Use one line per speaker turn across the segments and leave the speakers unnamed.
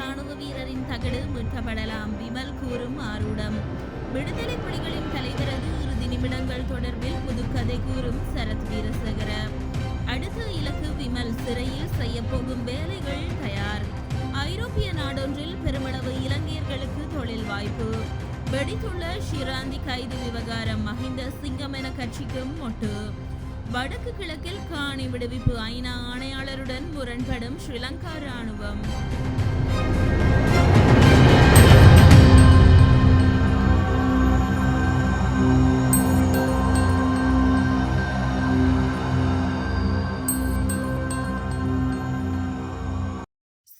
ராணுவ வீரரின் தகடு மீட்கப்படலாம். விமல் கூறும் ஆரூடம். விடுதலை புலிகளின் தலைவரது இறுதி நிமிடங்கள் தொடர்பில் புதுக்கதை கூறும் சரத் வீரசேகர. அடுத்த இலக்கு விமல் சிறையில் செய்யப்போகும் வேலைகள் தயார். ஐரோப்பிய நாடொன்றில் பெருமளவு இலங்கையர்களுக்கு தொழில் வாய்ப்பு. வெடித்துள்ள ஷிராந்தி கைது விவகாரம் மஹிந்த சிங்கமென கட்சிக்கும் மொட்டு. வடக்கு கிழக்கில் காணி விடுவிப்பு ஐநா ஆணையாளருடன் முரண்படும் ஸ்ரீலங்கா ராணுவம்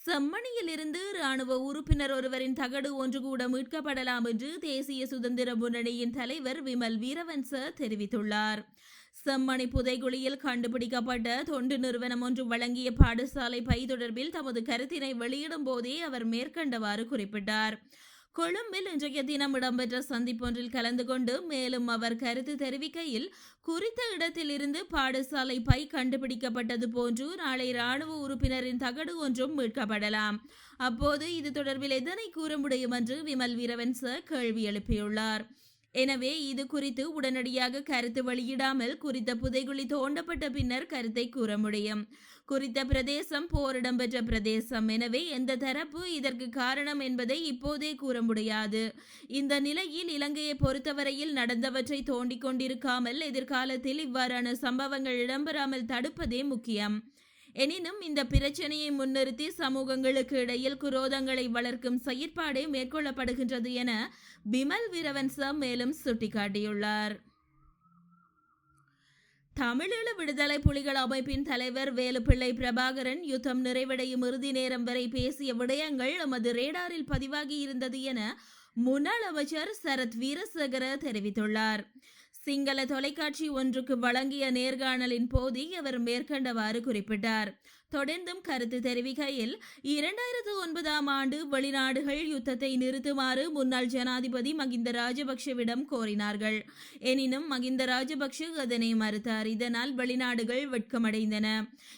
செம்மணியிலிருந்து ராணுவ உறுப்பினர் ஒருவரின் தகடு ஒன்று கூட மீட்கப்படலாம் என்று தேசிய சுதந்திர முன்னணியின் தலைவர் விமல் வீரவன்ச தெரிவித்துள்ளார். செம்மணி புதைகுழியில் கண்டுபிடிக்கப்பட்ட தொண்டு நிறுவனம் ஒன்று வழங்கிய பாடசாலை பை தொடர்பில் தமது கருத்தினை வெளியிடும் போதே அவர் மேற்கண்டவாறு குறிப்பிட்டார். கொழும்பில் இன்றைய தினம் இடம்பெற்ற சந்திப்பொன்றில் கலந்து கொண்டு மேலும் அவர் கருத்து தெரிவிக்கையில் குறித்த இடத்திலிருந்து பாடசாலை பை கண்டுபிடிக்கப்பட்டது போன்று நாளை ராணுவ உறுப்பினரின் தகடு ஒன்றும் மீட்கப்படலாம். அப்போது இது தொடர்பில் எதனை கூற முடியும் என்று விமல் வீரவன்ச கேள்வி எழுப்பியுள்ளார். எனவே இது குறித்து உடனடியாக கருத்து வெளியிடாமல் குறித்த புதைகுழி தோண்டப்பட்ட பின்னர் கருத்தை கூற முடியும். குறித்த பிரதேசம் போர் இடம்பெற்ற பிரதேசம். எனவே எந்த தரப்பு இதற்கு காரணம் என்பதை இப்போதே கூற முடியாது. இந்த நிலையில் இலங்கையை பொறுத்தவரையில் நடந்தவற்றை தோண்டிக் கொண்டிருக்காமல் எதிர்காலத்தில் இவ்வாறான சம்பவங்கள் இடம்பெறாமல் தடுப்பதே முக்கியம். எனினும் இந்த பிரச்சனையை முன்னிறுத்தி சமூகங்களுக்கு இடையில் குரோதங்களை வளர்க்கும் செயற்பாடே மேற்கொள்ளப்படுகின்றது என பிமல் வீரவன்ச மேலும் சுட்டிக்காட்டியுள்ளார். தமிழீழ விடுதலை புலிகள் அமைப்பின் தலைவர் வேலுப்பிள்ளை பிரபாகரன் யுத்தம் நிறைவடையும் இறுதி நேரம் வரை பேசிய விடயங்கள் எமது ரேடாரில் பதிவாகி இருந்தது என முன்னாள் அமைச்சர் சரத் வீரசேகர தெரிவித்துள்ளார். சிங்கள தொலைக்காட்சி ஒன்றுக்கு வழங்கிய நேர்காணலின் போது அவர் மேற்கண்டவாறு குறிப்பிட்டார். தொடர்ந்தும் கருத்து தெரிவிக்கையில் இரண்டாயிரத்து ஒன்பதாம் ஆண்டு வெளிநாடுகள் யுத்தத்தை நிறுத்துமாறு முன்னாள் ஜனாதிபதி மகிந்த ராஜபக்ஷவிடம் கோரினார்கள். எனினும் மகிந்த ராஜபக்ஷ அதனை மறுத்தார். இதனால் வெளிநாடுகள் வெட்கமடைந்தன.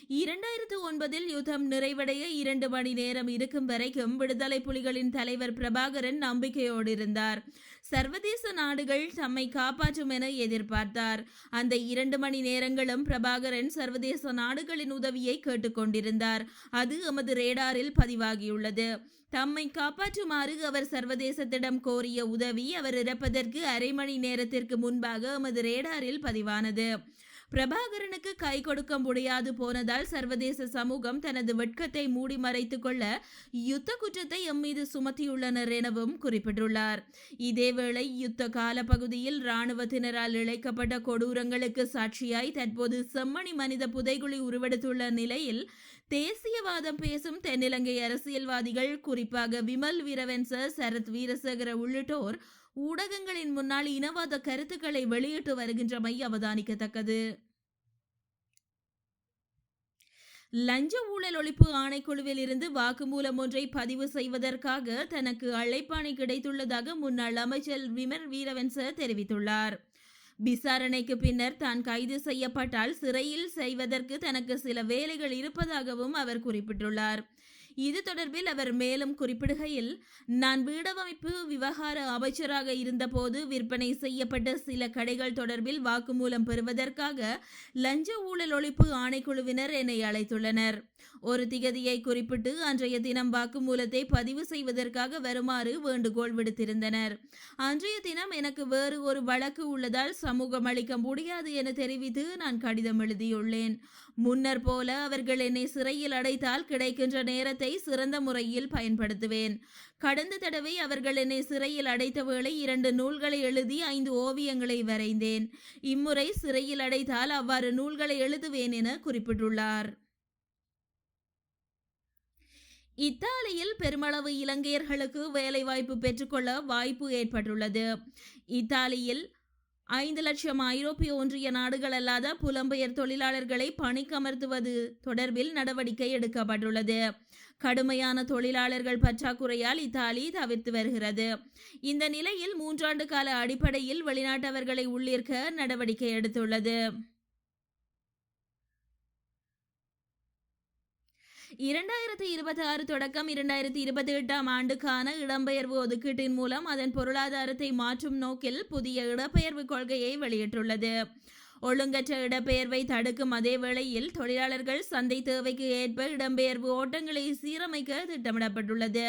இரண்டாயிரத்து ஒன்பதில் யுத்தம் நிறைவடைய இரண்டு மணி நேரம் இருக்கும் வரைக்கும் விடுதலை புலிகளின் தலைவர் பிரபாகரன் நம்பிக்கையோடு இருந்தார். சர்வதேச நாடுகள் தம்மை காப்பாற்றும் என எதிர்பார்த்தார். அந்த இரண்டு மணி நேரங்களும் பிரபாகரன் சர்வதேச நாடுகளின் உதவியை கேட்டுக்கொண்டிருந்தார். அது எமது ரேடாரில் பதிவாகியுள்ளது. தம்மை காப்பாற்றுமாறு அவர் சர்வதேசத்திடம் கோரிய உதவி அவர் இறப்பதற்கு அரை மணி நேரத்திற்கு முன்பாக எமது ரேடாரில் பதிவானது. பிரபாகரனுக்கு கை கொடுக்க முடியாது போனதால் சர்வதேச சமூகம் தனது வெட்கத்தை மூடி மறைத்துக் கொள்ள யுத்த குற்றத்தை எம் மீது சுமத்தியுள்ளனர் எனவும் குறிப்பிட்டுள்ளார். இதேவேளை யுத்த கால பகுதியில் இராணுவத்தினரால் இழைக்கப்பட்ட கொடூரங்களுக்கு சாட்சியாய் தற்போது செம்மணி மனித புதைகுழி உருவெடுத்துள்ள நிலையில் தேசியவாதம் பேசும் தென்னிலங்கை அரசியல்வாதிகள் குறிப்பாக விமல் வீரவென்சர் சரத் வீரசேகர உள்ளிட்டோர் ஊடகங்களின் முன்னால் இனவாத கருத்துக்களை வெளியிட்டு வருகின்றமை அவதானிக்கத்தக்கது. லஞ்ச ஊழல் ஒழிப்பு ஆணைக்குழுவில் இருந்து வாக்குமூலம் ஒன்றை பதிவு செய்வதற்காக தனக்கு அழைப்பாணை கிடைத்துள்ளதாக முன்னாள் அமைச்சர் விமர் வீரவன்ச தெரிவித்துள்ளார். விசாரணைக்கு பின்னர் தான் கைது செய்யப்பட்டால் சிறையில் செய்வதற்கு தனக்கு சில வேலைகள் இருப்பதாகவும் அவர் குறிப்பிட்டுள்ளார். இது தொடர்பில் அவர் மேலும் குறிப்பிடுகையில் நான் வீடமைப்பு விவகார அமைச்சராக இருந்தபோது விற்பனை செய்யப்பட்ட சில கடைகள் தொடர்பில் வாக்குமூலம் பெறுவதற்காக லஞ்ச ஊழல் ஒழிப்பு ஆணைக்குழுவினர் என்னை அழைத்துள்ளனர். ஒரு திகதியை குறிப்பிட்டு அன்றைய தினம் வாக்குமூலத்தை பதிவு செய்வதற்காக வருமாறு வேண்டுகோள் விடுத்திருந்தனர். அன்றைய தினம் எனக்கு வேறு ஒரு வழக்கு உள்ளதால் சமூகம் அளிக்க முடியாது என தெரிவித்து நான் கடிதம் எழுதியுள்ளேன். முன்னர் போல அவர்கள் என்னை சிறையில் அடைத்தால் கிடைக்கின்ற நேரத்தை நேரத்தை சிறந்த முறையில் பயன்படுத்துவேன். கடந்த தடவை அவர்கள் என்னை சிறையில் அடைத்த வேளை இரண்டு நூல்களை எழுதி ஐந்து ஓவியங்களை வரைந்தேன். இம்முறை சிறையில் அடைத்தால் அவ்வாறு நூல்களை எழுதுவேன் என குறிப்பிட்டுள்ளார். இத்தாலியில் பெருமளவு இலங்கையர்களுக்கு வேலைவாய்ப்பு பெற்றுக்கொள்ள வாய்ப்பு ஏற்பட்டுள்ளது. இத்தாலியில் ஐந்து லட்சம் ஐரோப்பிய ஒன்றிய நாடுகள் அல்லாத புலம்பெயர் தொழிலாளர்களை பணிக்கமர்த்துவது தொடர்பில் நடவடிக்கை எடுக்கப்பட்டுள்ளது. கடுமையான தொழிலாளர்கள் பற்றாக்குறையால் இத்தாலி தவிர்த்து வருகிறது. இந்த நிலையில் மூன்றாண்டு கால அடிப்படையில் வெளிநாட்டவர்களை உள்ளிருக்க நடவடிக்கை எடுத்துள்ளது. இரண்டாயிரத்தி இருபத்தி ஆறு தொடக்கம் இரண்டாயிரத்தி இருபத்தி எட்டாம் ஆண்டுக்கான இடம்பெயர்வு ஒதுக்கீட்டின் மூலம் அதன் பொருளாதாரத்தை மாற்றும் நோக்கில் புதிய இடப்பெயர்வு கொள்கையை வெளியிட்டுள்ளது. ஒழுங்கற்ற இடப்பெயர்வை தடுக்கும் அதே வேளையில் தொழிலாளர்கள் சந்தை தேவைக்கு ஏற்ப இடம்பெயர்வு ஓட்டங்களை சீரமைக்க திட்டமிடப்பட்டுள்ளது.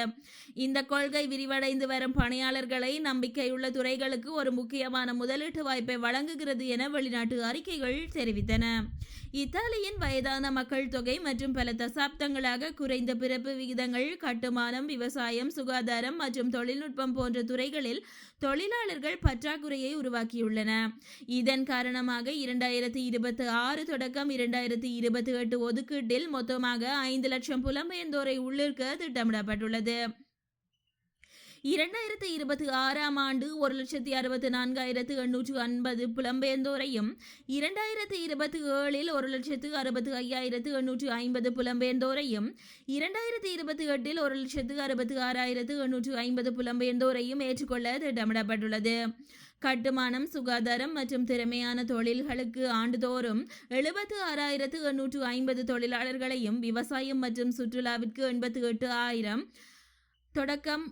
இந்த கொள்கை விரிவடைந்து வரும் பணியாளர்களை நம்பிக்கையுள்ள துறைகளுக்கு ஒரு முக்கியமான முதலீட்டு வாய்ப்பை வழங்குகிறது என வெளிநாட்டு அறிக்கைகள் தெரிவித்தன. இத்தாலியின் வயதான மக்கள் தொகை மற்றும் பல தசாப்தங்களாக குறைந்த பிறப்பு விகிதங்கள் கட்டுமானம் விவசாயம் சுகாதாரம் மற்றும் தொழில்நுட்பம் போன்ற துறைகளில் தொழிலாளர்கள் பற்றாக்குறையை உருவாக்கியுள்ளன. இதன் காரணமாக இரண்டாயிரத்தி இருபத்தி ஆறு தொடக்கம் இரண்டாயிரத்தி இருபத்தி எட்டு ஒதுக்கீட்டில் மொத்தமாக ஐந்து லட்சம் புலம்பெயர்ந்தோரை உள்ளிருக்க திட்டமிடப்பட்டுள்ளது. இரண்டாயிரத்தி இருபத்தி ஆறாம் ஆண்டு ஒரு லட்சத்தி அறுபத்தி நான்காயிரத்து எண்ணூற்று ஐம்பது புலம்பெயர்ந்தோரையும் இரண்டாயிரத்தி இருபத்தி ஏழில் ஒரு லட்சத்து அறுபத்தி ஐயாயிரத்து எண்ணூற்று ஐம்பது புலம்பெயர்ந்தோரையும் இரண்டாயிரத்தி இருபத்தி எட்டில் ஒரு லட்சத்து அறுபத்தி ஆறாயிரத்து எண்ணூற்று ஐம்பது புலம்பெயர்ந்தோரையும் ஏற்றுக்கொள்ள திட்டமிடப்பட்டுள்ளது. கட்டுமானம் சுகாதாரம் மற்றும் திறமையான தொழில்களுக்கு ஆண்டுதோறும் எழுபத்து ஆறாயிரத்து எண்ணூற்று ஐம்பது தொழிலாளர்களையும் விவசாயம் மற்றும் சுற்றுலாவிற்கு எண்பத்து எட்டு ஆயிரம் தொடக்கம்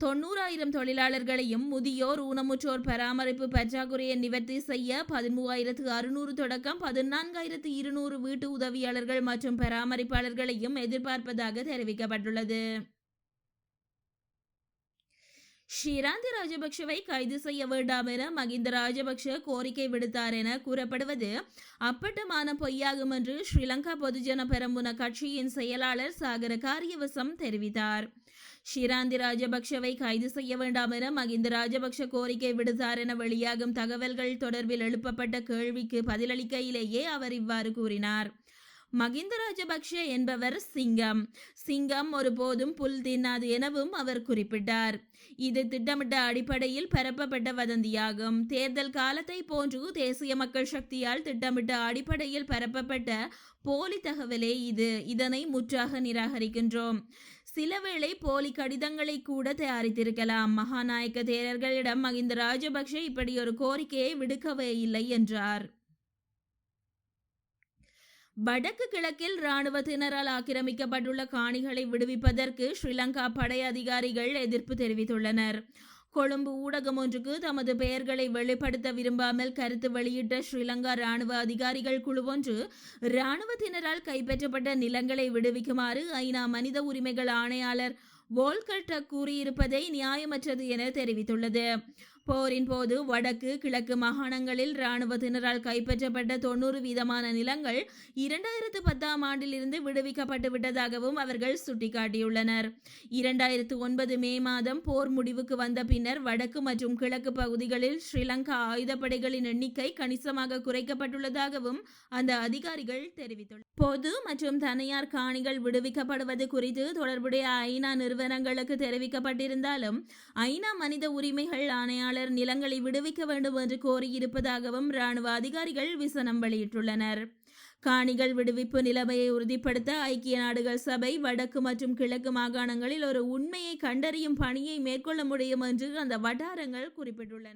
தொண்ணூறாயிரம் தொழிலாளர்களையும் முதியோர் ஊனமுற்றோர் பராமரிப்பு பற்றாக்குறையை நிவர்த்தி செய்ய பதிமூவாயிரத்து அறுநூறு தொடக்கம் பதினான்காயிரத்து இருநூறு வீட்டு உதவியாளர்கள் மற்றும் பராமரிப்பாளர்களையும் எதிர்பார்ப்பதாக தெரிவிக்கப்பட்டுள்ளது. ஷிராந்தி ராஜபக்ஷவை கைது செய்ய வேண்டாம் என மகிந்த ராஜபக்ஷ கோரிக்கை விடுத்தார் என கூறப்படுவது அப்பட்டமான பொய்யாகும் என்று ஸ்ரீலங்கா பொதுஜன பெரம்புன கட்சியின் செயலாளர் சாகர காரியவசம் தெரிவித்தார். ஷிராந்தி ராஜபக்ஷவை கைது செய்ய வேண்டாம் என மகிந்த ராஜபக்ஷ கோரிக்கை விடுத்தார் என வெளியாகும் தகவல்கள் தொடர்பில் எழுப்பப்பட்ட கேள்விக்கு பதிலளிக்கையிலேயே அவர் இவ்வாறு கூறினார். மகிந்த ராஜபக்ஷ என்பவர் சிங்கம். சிங்கம் ஒருபோதும் புல் தின்னாது எனவும் அவர் குறிப்பிட்டார். இது திட்டமிட்ட அடிப்படையில் பரப்பப்பட்ட வதந்தியாகும். தேர்தல் காலத்தை போன்று தேசிய மக்கள் சக்தியால் திட்டமிட்ட அடிப்படையில் பரப்பப்பட்ட போலி தகவலே இது. இதனை முற்றாக நிராகரிக்கின்றோம். சிலவேளை போலி கடிதங்களை கூட தயாரித்திருக்கலாம். மகாநாயக்க தேரர்களிடம் மகிந்த ராஜபக்ஷ இப்படி ஒரு கோரிக்கையை விடுக்கவே இல்லை என்றார். வடக்கு கிழக்கில் இராணுவத்தினரால் ஆக்கிரமிக்கப்பட்டுள்ள காணிகளை விடுவிப்பதற்கு ஸ்ரீலங்கா படை அதிகாரிகள் எதிர்ப்பு தெரிவித்துள்ளனர். கொழும்பு ஊடகம் ஒன்றுக்கு தமது பெயர்களை வெளிப்படுத்த விரும்பாமல் கருத்து வெளியிட்ட ஸ்ரீலங்கா ராணுவ அதிகாரிகள் குழு ஒன்று இராணுவத்தினரால் கைப்பற்றப்பட்ட நிலங்களை விடுவிக்குமாறு ஐநா மனித உரிமைகள் ஆணையாளர் வோல்கர்டக் கூறியிருப்பதை நியாயமற்றது என தெரிவித்துள்ளது. போரின் போது வடக்கு கிழக்கு மாகாணங்களில் இராணுவத்தினரால் கைப்பற்றப்பட்ட தொண்ணூறு வீதமான நிலங்கள் இரண்டாயிரத்து பத்தாம் ஆண்டிலிருந்து விடுவிக்கப்பட்டு விட்டதாகவும் அவர்கள் சுட்டிக்காட்டியுள்ளனர். இரண்டாயிரத்து ஒன்பது மே மாதம் போர் முடிவுக்கு வந்த பின்னர் வடக்கு மற்றும் கிழக்கு பகுதிகளில் ஸ்ரீலங்கா ஆயுதப்படைகளின் எண்ணிக்கை கணிசமாக குறைக்கப்பட்டுள்ளதாகவும் அந்த அதிகாரிகள் தெரிவித்துள்ளனர் பொது மற்றும் தனியார் காணிகள் விடுவிக்கப்படுவது குறித்து தொடர்புடைய ஐநா நிறுவனங்களுக்கு தெரிவிக்கப்பட்டிருந்தாலும் ஐநா மனித உரிமைகள் ஆணையாளர் நிலங்களை விடுவிக்க வேண்டும் என்று கோரியிருப்பதாகவும் ராணுவ அதிகாரிகள் விசனம் வெளியிட்டுள்ளனர். காணிகள் விடுவிப்பு நிலைமையை உறுதிப்படுத்த ஐக்கிய நாடுகள் சபை வடக்கு மற்றும் கிழக்கு மாகாணங்களில் ஒரு உண்மையை கண்டறியும் பணியை மேற்கொள்ள முடியும் என்று அந்த வட்டாரங்கள் குறிப்பிட்டுள்ளன.